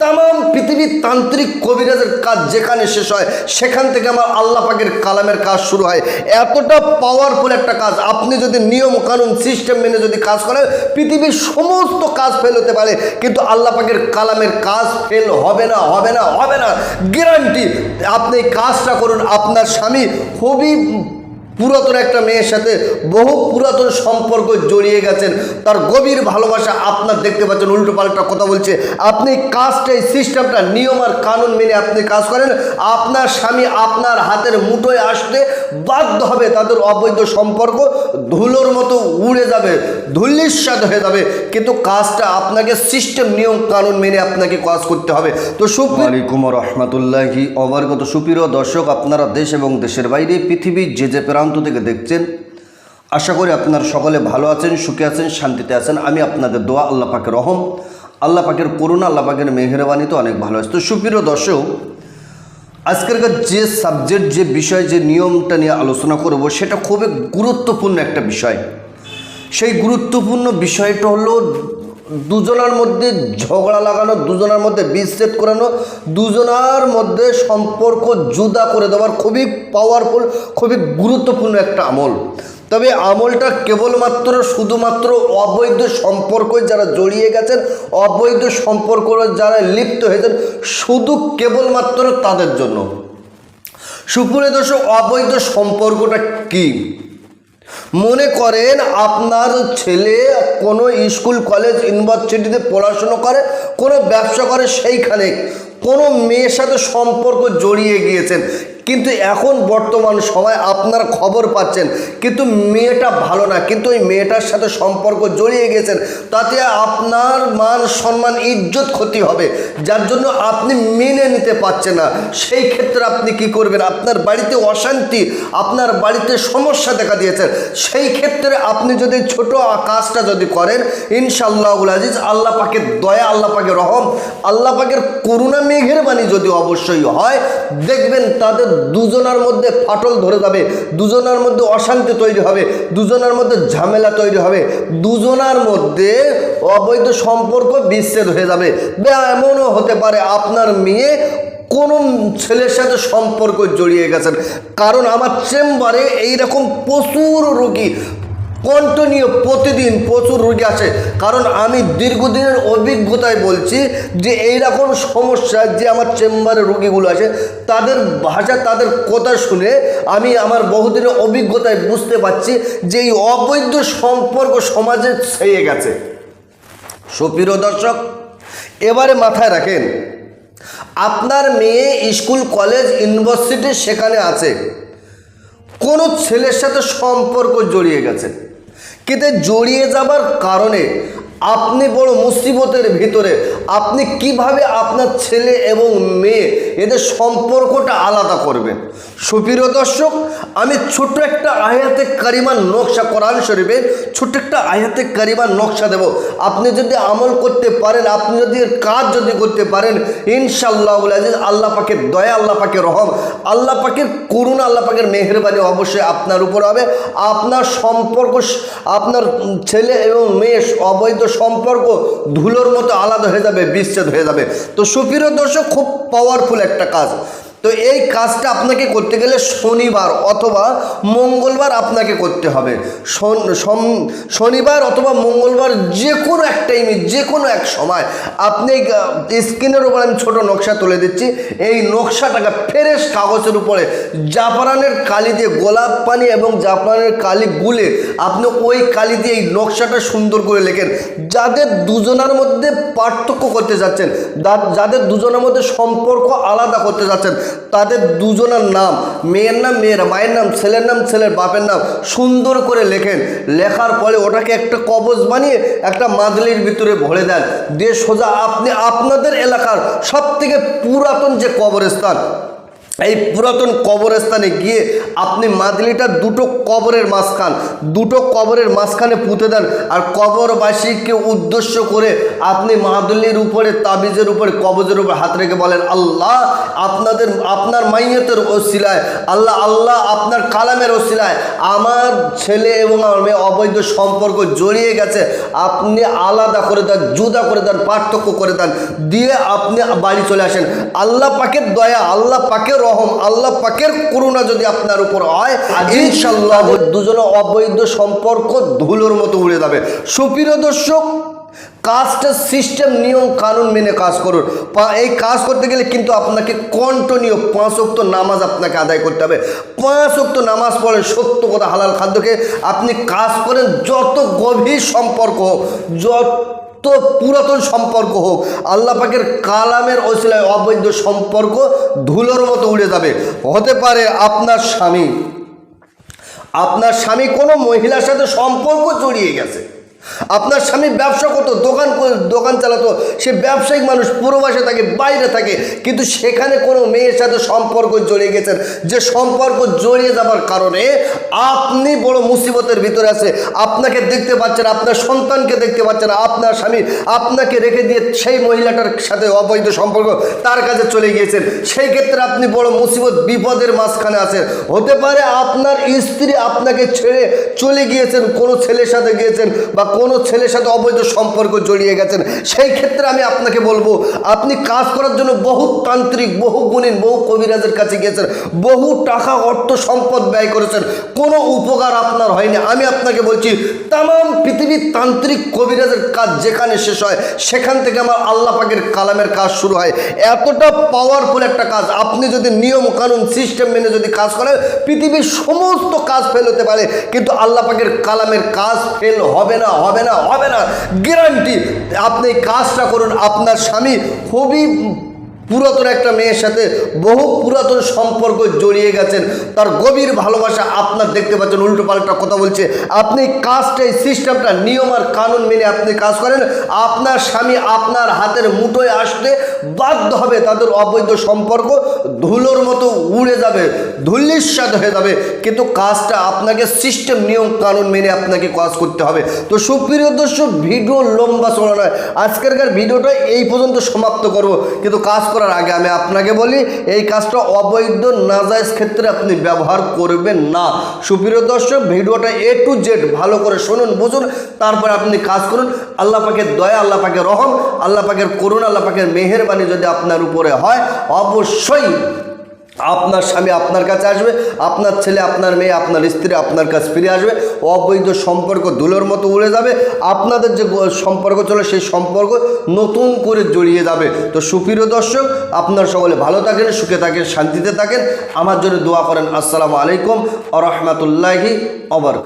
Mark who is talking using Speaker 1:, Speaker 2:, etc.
Speaker 1: তাম পৃথিবীর তান্ত্রিক কবিরাজের কাজ যেখানে শেষ হয়, সেখান থেকে আমার আল্লাহ পাকের কালামের কাজ শুরু হয়। এতটা পাওয়ারফুল একটা কাজ। আপনি যদি নিয়ম কানুন সিস্টেম মেনে যদি কাজ করেন, পৃথিবীর সমস্ত কাজ ফেল হতে পারে। কিন্তু আল্লাহ পাকের কালামের কাজ ফেল হবে না হবে না হবে না। গ্যারান্টি আপনি কাজটা করুন। আপনার স্বামী খুবই পুরাতন একটা মেয়ের সাথে বহু পুরাতন সম্পর্ক জড়িয়ে গেছেন। তার গভীর ভালোবাসা আপনার দেখতে পাচ্ছেন। উল্টো পাল্টা কথা বলছে। আপনি কাজটা, এই সিস্টেমটা, নিয়ম আর কানুন মেনে আপনি কাজ করেন। আপনার স্বামী আপনার হাতের মুঠোয় আসতে বাধ্য হবে তাদের অবৈধ সম্পর্ক। ধুলোর মতো উড়ে যাবে, ধুলিস্বাদ হয়ে যাবে। কিন্তু কাজটা আপনাকে সিস্টেম, নিয়ম, কানুন মেনে আপনাকে কাজ করতে হবে। তো সুপ্রিম রহমতুল্লাহি অবর্গত সুপ্রিয় দর্শক, আপনারা দেশ এবং দেশের বাইরে পৃথিবীর যে যে প্রান্ত থেকে দেখছেন। আশা করি আপনারা সকলে ভালো আছেন, সুখে আছেন, শান্তিতে আছেন। আমি আপনাদের দোয়া, আল্লাহ পাকের রহম। আল্লাহ পাকের করুণা, আল্লাহ পাকের মেহরবানিতে অনেক ভালো আছে। তো সুপ্রিয় দর্শক আজকেরকার যে সাবজেক্ট যে বিষয়, যে নিয়মটা নিয়ে আলোচনা করব, সেটা খুবই গুরুত্বপূর্ণ একটা বিষয়। সেই গুরুত্বপূর্ণ বিষয়টা হলো দুজনার মধ্যে ঝগড়া লাগানো, দুজনার মধ্যে বিচ্ছেদ করানো, দুজনার মধ্যে সম্পর্ক জুদা করে দেওয়ার খুবই পাওয়ারফুল খুবই গুরুত্বপূর্ণ একটা আমল। তবে আমলটা কেবলমাত্র, শুধুমাত্র অবৈধ সম্পর্ক যারা জড়িয়ে গেছেন, অবৈধ সম্পর্ক যারা লিপ্ত হয়েছেন, শুধু কেবলমাত্র তাদের জন্য। সুপুরে দর্শক, অবৈধ সম্পর্কটা কী? মনে করেন আপনার ছেলে কোনো স্কুল, কলেজ, ইউনিভার্সিটিতে পড়াশুনো করে, কোনো ব্যবসা করে সেইখানে, কোনো মেয়ের সাথে সম্পর্ক জড়িয়ে গিয়েছেন। কিন্তু এখন বর্তমান সময় আপনার খবর পাচ্ছেন, কিন্তু মেয়েটা ভালো না, কিন্তু ওই মেয়েটার সাথে সম্পর্ক জড়িয়ে গেছেন, তাতে আপনার মান সম্মান, ইজ্জত ক্ষতি হবে, যার জন্য আপনি মেনে নিতে পারছেন না। সেই ক্ষেত্রে আপনি কি করবেন? আপনার বাড়িতে অশান্তি, আপনার বাড়িতে সমস্যা দেখা দিয়েছেন, সেই ক্ষেত্রে আপনি যদি ছোট কাজটা যদি করেন ইনশাল্লাহুল আজিজ আল্লাহ পাকের দয়া, আল্লাহ পাকের রহম, আল্লাহ পাকের করুণা, মেঘের বাণী যদি অবশ্যই হয়, দেখবেন তাদের দুজনার মধ্যে ফাটল ধরে যাবে, দুজনার মধ্যে অশান্তি তৈরি হবে, দুজনার মধ্যে ঝামেলা তৈরি হবে, দুজনার মধ্যে অবৈধ সম্পর্ক বিচ্ছেদ হয়ে যাবে। এমনও হতে পারে আপনার মেয়ে কোন ছেলের সাথে সম্পর্ক জড়িয়ে গেছেন। কারণ আমার চেম্বারে এইরকম প্রচুর রোগী কন্টিনিউ প্রতিদিন প্রচুর রোগী আছে কারণ আমি দীর্ঘদিনের অভিজ্ঞতায় বলছি যে এইরকম সমস্যা যে আমার চেম্বারে রোগীগুলো আছে তাদের ভাষা, তাদের কথা শুনে আমি আমার বহুদিনের অভিজ্ঞতায় বুঝতে পারছি যে এই অবৈধ সম্পর্ক সমাজে ছেয়ে গেছে। সুপ্রিয় দর্শক, এবারে মাথায় রাখেন, আপনার মেয়ে স্কুল, কলেজ, ইউনিভার্সিটি সেখানে আছে। কোনো ছেলের সাথে সম্পর্ক জড়িয়ে গেছে। কিন্তু জড়িয়ে যাবার কারণে আপনি বড় মুসিবতের ভিতরে আপনি কীভাবে আপনার ছেলে এবং মেয়ে এদের সম্পর্কটা আলাদা করবেন সুপ্রিয় দর্শক, আমি ছোট্ট একটা আয়াতে কারিমার নকশা কোরআন শরীফের ছোট্ট একটা আয়াতে কারিমার নকশা দেব। আপনি যদি আমল করতে পারেন, আপনি যদি কাজ যদি করতে পারেন ইনশাল্লাহ আল্লাহ পাকের দয়া, আল্লাহ পাকের রহম, আল্লাহ পাকের করুণা, আল্লাহ পাকের মেহরবানি অবশ্যই আপনার উপর হবে। আপনার সম্পর্ক, আপনার ছেলে এবং মেয়ে অবৈধ সম্পর্ক ধুলোর মতো আলাদা হয়ে যাবে, বিচ্ছেদ হয়ে যাবে। তো সুপ্রিয় দর্শক, খুব পাওয়ারফুল একটা কাজ। তো এই কাজটা আপনাকে করতে গেলে শনিবার অথবা মঙ্গলবার আপনাকে করতে হবে। শনিবার অথবা মঙ্গলবার যে কোনো এক টাইমে যে কোনো এক সময় আপনি স্ক্রিনের উপর আমি ছোট নকশা তুলে দিচ্ছি। এই নকশাটাকে ফ্রেশ কাগজের উপরে, জাফরানের কালি দিয়ে গোলাপ পানি এবং জাফরানের কালি গুলে আপনি ওই কালি দিয়ে এই নকশাটা সুন্দর করে লেখেন। যাদের দুজনের মধ্যে পার্থক্য করতে যাচ্ছেন যাদের দুজনের মধ্যে সম্পর্ক আলাদা করতে যাচ্ছেন তাদের দুজনের নাম, মেয়ের নাম মেয়ের, মায়ের নাম ছেলের নাম ছেলের, বাপের নাম সুন্দর করে লেখেন। লেখার ফলে ওটাকে একটা কবজ বানিয়ে একটা মাদলির ভিতরে ভরে দেন। দিয়ে সোজা আপনি আপনাদের এলাকার সব থেকে পুরাতন যে কবরস্থান এই পুরাতন কবরস্থানে গিয়ে আপনি মাদলিটা দুটো কবরের মাঝখান, দুটো কবরের মাঝখানে পুঁতে দেন আর কবরবাসীকে উদ্দেশ্য করে আপনি মাদলির উপরে, তাবিজের উপরে, কবজের উপরে হাত রেখে বলেন, আল্লাহ আপনাদের, আপনার মাইয়তের ওসিলায়, আল্লাহ আল্লাহ আপনার কালামের ওসিলায় আমার ছেলে এবং আমার মেয়ে অবৈধ সম্পর্ক জড়িয়ে গেছে। আপনি আলাদা করে দেন, জুদা করে দেন, পার্থক্য করে দেন। দিয়ে আপনি বাড়ি চলে আসেন। আল্লাহ পাকের দয়া, আল্লাহ পাকের রহম আল্লাহ পাকের করুণা যদি আপনার উপর হয় ইনশাল্লাহ দুজনে অবৈধ সম্পর্ক ধুলোর মতো উড়ে যাবে। সুপ্রিয় দর্শক কাজটা সিস্টেম নিয়ম কানুন মেনে কাজ করুন। এই কাজ করতে গেলে কিন্তু আপনাকে কন্টিনিউ পাঁচ অক্ত নামাজ আপনাকে আদায় করতে হবে। পাঁচ অক্ত নামাজ পড়েন সত্য কথা হালাল খাদ্যকে আপনি কাজ করেন যত গভীর সম্পর্ক যত তো পুরাতন সম্পর্ক হোক, আল্লাহ পাকের কালামের ওসিলায় অবৈধ সম্পর্ক ধুলোর মতো উড়ে যাবে। হতে পারে আপনার স্বামী। আপনার স্বামী কোনো মহিলার সাথে সম্পর্ক জড়িয়ে গেছে। আপনার স্বামী ব্যবসা করতো, দোকান দোকান চালাতো, সে ব্যবসায়িক মানুষ প্রবাসে থাকে বাইরে থাকে। কিন্তু সেখানে কোনো মেয়ের সাথে সম্পর্ক জড়িয়ে গেছেন। যে সম্পর্ক জড়িয়ে যাবার কারণে আপনি বড় মুসিবতের ভিতরে আছে। আপনাকে দেখতে পাচ্ছেন, আপনার সন্তানকে দেখতে পাচ্ছেন, আপনার স্বামী আপনাকে রেখে দিয়ে সেই মহিলাটার সাথে অবৈধ সম্পর্ক তার কাছে চলে গিয়েছেন। সেই ক্ষেত্রে আপনি বড় মুসিবত, বিপদের মাঝখানে আছেন। হতে পারে আপনার স্ত্রী আপনাকে ছেড়ে চলে গিয়েছেন, কোনো ছেলের সাথে গিয়েছেন বা কোনো ছেলের সাথে অবৈধ সম্পর্ক জড়িয়ে গেছেন, সেই ক্ষেত্রে আমি আপনাকে বলব, আপনি কাজ করার জন্য বহু তান্ত্রিক, বহু গুণীন, বহু কবিরাজের কাছে গিয়েছেন, বহু টাকা, অর্থ, সম্পদ ব্যয় করেছেন, কোনো উপকার আপনার হয়নি। আমি আপনাকে বলছি তাম পৃথিবীর তান্ত্রিক কবিরাজের কাজ যেখানে শেষ হয়, সেখান থেকে আমার আল্লাহ পাকের কালামের কাজ শুরু হয়। এতটা পাওয়ারফুল একটা কাজ, আপনি যদি নিয়ম কানুন সিস্টেম মেনে যদি কাজ করেন, পৃথিবীর সমস্ত কাজ ফেল হতে পারে, কিন্তু আল্লাহ পাকের কালামের কাজ ফেল হবে না হবে না হবে না। গ্যারান্টি আপনি কাজটা করুন। আপনার স্বামী খুবই পুরাতন একটা মেয়ের সাথে বহু পুরাতন সম্পর্ক জড়িয়ে গেছেন। তার গভীর ভালোবাসা আপনার দেখতে পাচ্ছেন, উল্টো পাল্টা কথা বলছে। আপনি কাজটা, এই সিস্টেমটা, নিয়ম আর কানুন মেনে আপনি কাজ করেন। আপনার স্বামী আপনার হাতের মুঠোয় আসতে বাধ্য হবে তাদের অবৈধ সম্পর্ক। ধুলোর মতো উড়ে যাবে, ধুলিস্বাদ হয়ে যাবে। কিন্তু কাজটা আপনাকে সিস্টেম, নিয়ম, কানুন মেনে আপনাকে কাজ করতে হবে। তো সুপ্রিয় দর্শক, ভিডিও লম্বা চড়া নয়। আজকেরকার ভিডিওটা এই পর্যন্ত সমাপ্ত করব। কিন্তু কাজ করার আগে আমি আপনাকে বলি, এই কাজটা অবৈধ নাজাইজ ক্ষেত্রে আপনি ব্যবহার করবেন না। সুপ্রিয় দর্শক, ভিডিওটা এ টু জেড ভালো করে শুনুন, বুঝুন, তারপরে আপনি কাজ করুন। আল্লাহ পাকের দয়া, আল্লাহ পাকের রহম, আল্লাহ পাকের করুন আল্লাহ পাকের মেহেরবানি যদি আপনার উপরে হয়, অবশ্যই আপনার স্বামী আপনার কাছে আসবে, আপনার ছেলে, আপনার মেয়ে, আপনার স্ত্রী আপনার কাছে ফিরে আসবে, অবৈধ সম্পর্ক দুলোর মতো উড়ে যাবে, আপনাদের যে সম্পর্ক চলে সেই সম্পর্ক নতুন করে জড়িয়ে যাবে। তো সুপ্রিয় দর্শক, আপনার সকলে ভালো থাকেন, সুখে থাকেন, শান্তিতে থাকেন। আমার জন্য দোয়া করেন। আসসালামু আলাইকুম আ রহমতুল্লাহি অবর